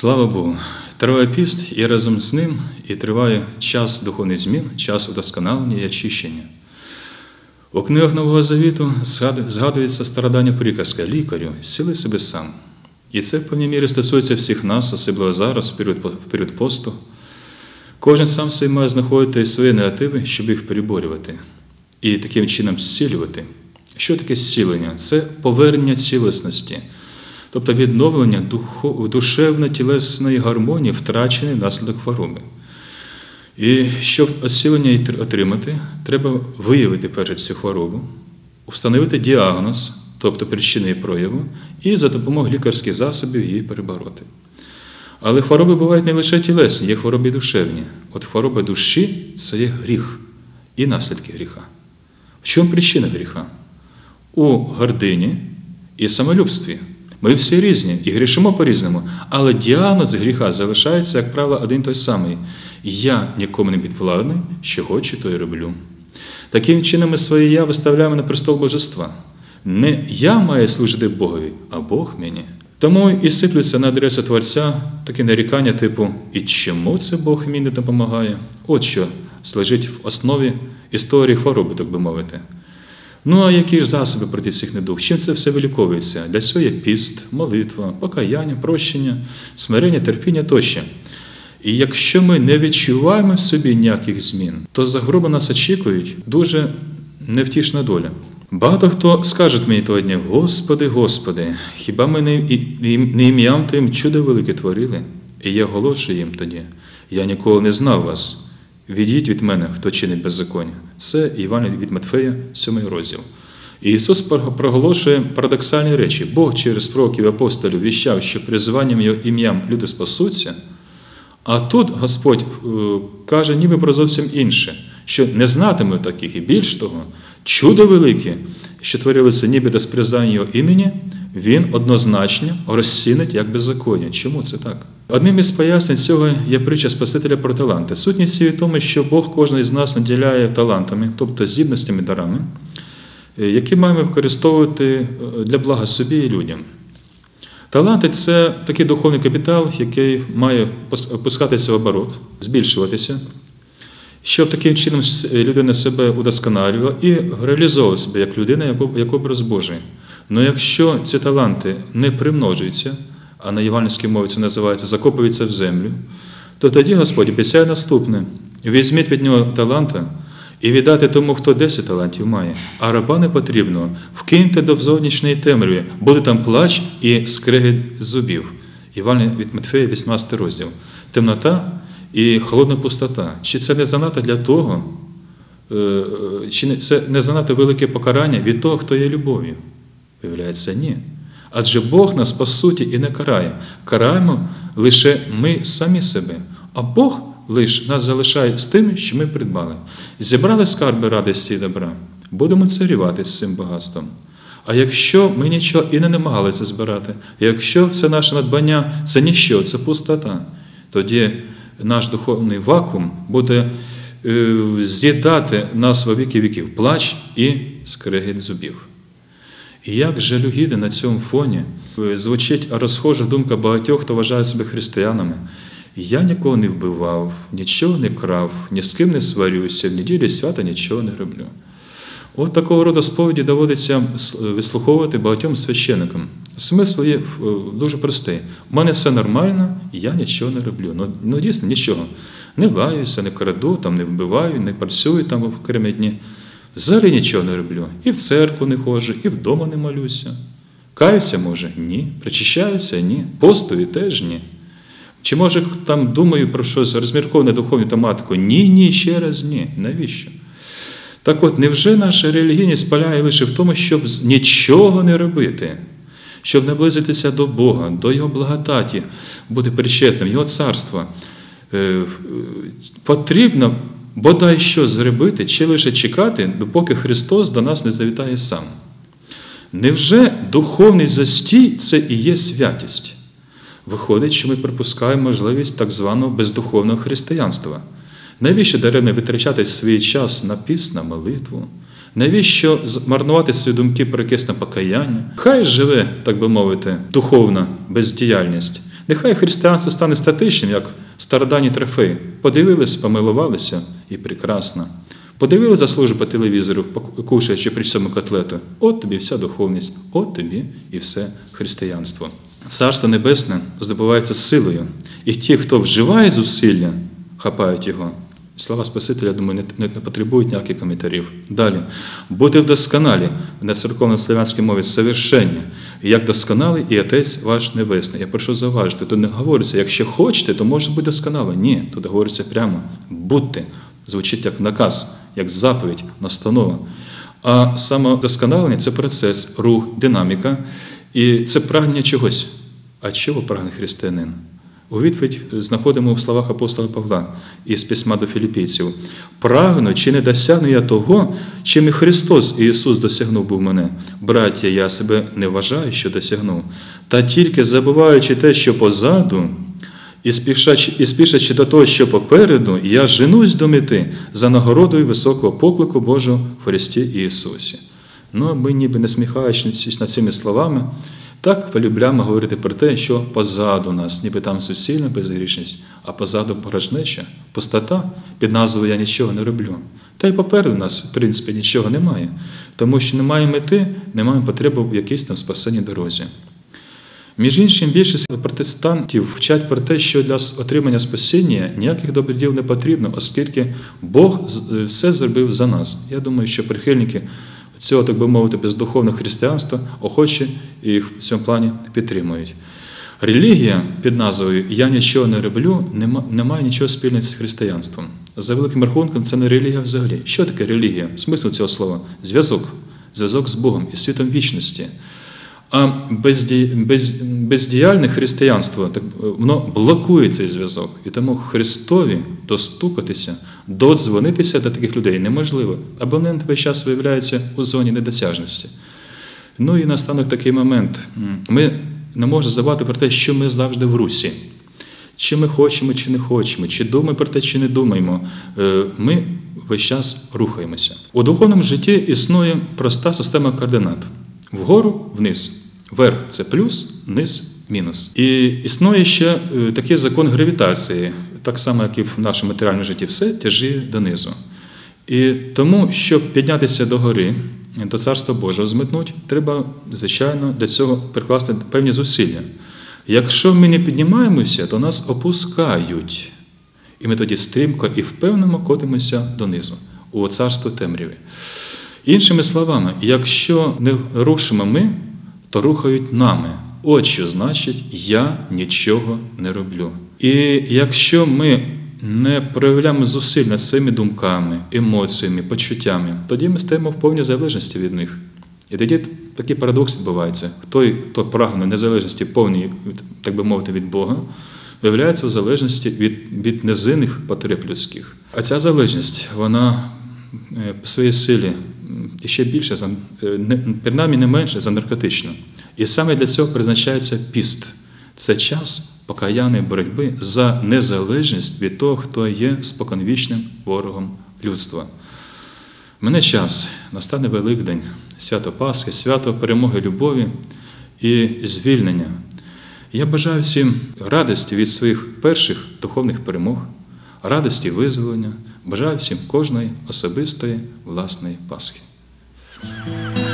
Слава Богу! Триває піст і разом з ним і триває час духовних змін, час удосконалення і очищення. У книгах Нового Завіту згадується страдання приказка лікарю, сіли себе сам. І це в певній мірі стосується всіх нас, особливо зараз, в період, посту. Кожен сам собі має знаходити свої негативи, щоб їх переборювати і таким чином зцілювати. Що таке зцілення? Це повернення цілісності, тобто відновлення душевно-тілесної гармонії, втраченої внаслідок хвороби. І щоб зцілення отримати, треба виявити першу цю хворобу, встановити діагноз, тобто причини і прояву, і за допомогою лікарських засобів її перебороти. Але хвороби бувають не лише тілесні, є хвороби душевні. От хвороба душі це є гріх і наслідки гріха. В чому причина гріха? У гордині і самолюбстві. Ми всі різні і грішимо по-різному, але діагноз гріха залишається, як правило, один той самий. Я нікому не підвладний, що хочу, то й роблю. Таким чином, ми своє я виставляємо на престол божества. Не я маю служити Богові, а Бог мені. Тому і сиплються на адресу Творця такі нарікання, типу, і чому це Бог мені не допомагає? От що лежить в основі історії хвороби, так би мовити. Ну, а які ж засоби проти цих недуг? Чим це все виліковується? Для цього є піст, молитва, покаяння, прощення, смирення, терпіння тощо. І якщо ми не відчуваємо в собі ніяких змін, то за гроби нас очікують дуже невтішна доля. Багато хто скаже мені того дня, Господи, Господи, хіба ми не ім'ям Твоїм чудо велике творили? І я оголошую їм тоді. Я ніколи не знав вас. Відійдіть від мене, хто чинить беззаконня. Це Іван від Матфея, 7 розділ. І Ісус проголошує парадоксальні речі. Бог через пророків апостолів віщав, що призванням його ім'ям люди спасуться. А тут Господь е, каже, ніби про зовсім інше, що не знатиме таких, і більш того, чудо велике, що творилося ніби до спрязання його імені, він однозначно розцінить як беззаконня. Чому це так? Одним із пояснень цього є притча Спасителя про таланти. Сутність в тому, що Бог кожного з нас наділяє талантами, тобто здібностями дарами, е, які маємо використовувати е, для блага собі і людям. Таланти це такий духовний капітал, який має опускатися в оборот, збільшуватися, щоб таким чином людина себе удосконалювала і реалізовувала себе як людина, як образ Божий. Але якщо ці таланти не примножуються, а на євангельській мові це називається закопуються в землю, то тоді Господь обіцяє наступне: візьміть від нього таланта і віддати тому, хто 10 талантів має, а раба не потрібно, вкиньте до зовнішньої темряві, буде там плач і скригіт зубів. Іван від Матфея, 18 розділ. Темнота і холодна пустота. Чи це не занадто для того, е, чи це не занадто велике покарання від того, хто є любов'ю? Виявляється, ні. Адже Бог нас по суті і не карає. Караємо лише ми самі себе. А Бог лише нас залишає з тим, що ми придбали. Зібрали скарби радості і добра, будемо царювати з цим багатством. А якщо ми нічого і не намагалися збирати, якщо це наше надбання це ніщо, це пустота, тоді наш духовний вакуум буде е, з'їдати нас во віки віків плач і скрегіт зубів. І як жалюгіди на цьому фоні е, звучить розхожа думка багатьох, хто вважає себе християнами. Я нікого не вбивав, нічого не крав, ні з ким не сварюся, в неділі свята нічого не роблю. От такого роду сповіді доводиться вислуховувати багатьом священникам. Смисл є е, дуже простий. У мене все нормально, я нічого не роблю. Ну, ну дійсно, нічого. Не лаюся, не краду, там, не вбиваю, не працюю там в окремі дні. Взагалі нічого не роблю. І в церкву не ходжу, і вдома не молюся. Каюся, може? Ні. Причищаюся? Ні. Постові теж ні. Чи може там думаю про щось розмірковане духовну тематику? Ні, ні, ще раз ні. Навіщо? Так от, невже наша релігійність полягає лише в тому, щоб нічого не робити, щоб наблизитися до Бога, до Його благодаті, бути причетним, Його царства? Е, потрібно бодай що зробити, чи лише чекати, допоки Христос до нас не завітає сам. Невже духовний застій це і є святість? Виходить, що ми припускаємо можливість так званого бездуховного християнства. Навіщо даремно витрачати свій час на піс, на молитву? Навіщо марнувати свої думки про якесь на покаяння? Хай живе, так би мовити, духовна бездіяльність. Нехай християнство стане статичним, як староданні трофеї. Подивились, помилувалися і прекрасно. Подивилися службу по телевізору, кушаючи при цьому котлету. От тобі вся духовність, от тобі і все християнство. Царство Небесне здобувається силою, і ті, хто вживає зусилля, хапають його. Слова Спасителя, думаю, не, не, не потребують ніяких коментарів. Далі. Бути вдосконалі на церковно-славянській мові совершення, як досконалий і Отець ваш Небесний. Я прошу зауважити, тут не говориться, якщо хочете, то може бути досконало. Ні, тут говориться прямо будьте. Звучить як наказ, як заповідь, настанова. А самодосконалення це процес, рух, динаміка, і це прагнення чогось. А чого прагне християнин? У відповідь знаходимо в словах апостола Павла із письма до філіппійців. Прагну, чи не досягну я того, чим і Христос Ісус досягнув був мене. Браття, я себе не вважаю, що досягнув, та тільки забуваючи те, що позаду, і спішачи, і спішачи до того, що попереду, я женусь до мети за нагородою високого поклику Божого в Христі Ісусі. Ну, ми ніби не сміхаючись над цими словами. Так полюбляємо говорити про те, що позаду нас, ніби там суцільна безгрішність, а позаду порожнеча, пустота під назвою Я нічого не роблю. Та й попереду нас, в принципі, нічого немає, тому що немає мети, немає потреби в якійсь там спасенній дорозі. Між іншим, більшість протестантів вчать про те, що для отримання спасіння ніяких добрих не потрібно, оскільки Бог все зробив за нас. Я думаю, що прихильники цього, так би мовити, бездуховного християнства охоче їх в цьому плані підтримують. Релігія під назвою Я нічого не роблю не має нічого спільного з християнством. За великим рахунком, це не релігія взагалі. Що таке релігія? Смисл цього слова зв'язок, зв'язок з Богом і світом вічності. А бездіяльне християнство так, воно блокує цей зв'язок. І тому Христові достукатися, додзвонитися до таких людей неможливо. Абонент весь час виявляється у зоні недосяжності. Ну і настанок такий момент. Ми не можемо забувати про те, що ми завжди в русі. Чи ми хочемо, чи не хочемо, чи думаємо про те, чи не думаємо. Е, ми весь час рухаємося. У духовному житті існує проста система координат вгору, вниз. Вверх це плюс, низ мінус. І існує ще е, такий закон гравітації, так само, як і в нашому матеріальному житті, все тяжіє донизу. І тому, щоб піднятися до гори, до Царства Божого змитнуть, треба, звичайно, для цього прикласти певні зусилля. Якщо ми не піднімаємося, то нас опускають. І ми тоді стрімко і впевнено котимося донизу, у царство темряві. Іншими словами, якщо не рушимо ми, то рухають нами. От що значить, я нічого не роблю. І якщо ми не проявляємо зусиль над своїми думками, емоціями, почуттями, тоді ми стаємо в повній залежності від них. І тоді такий парадокс відбувається. Той, хто прагне незалежності повній, так би мовити, від Бога, виявляється в залежності від від низинних потреб людських. А ця залежність, вона е, по своїй силі ще більше, е, принаймні не менше за наркотичну. І саме для цього призначається піст. Це час покаяної боротьби за незалежність від того, хто є споконвічним ворогом людства. Мене час настане Великдень, свято Пасхи, свято перемоги любові і звільнення. Я бажаю всім радості від своїх перших духовних перемог, радості визволення, бажаю всім кожної особистої власної Пасхи. Música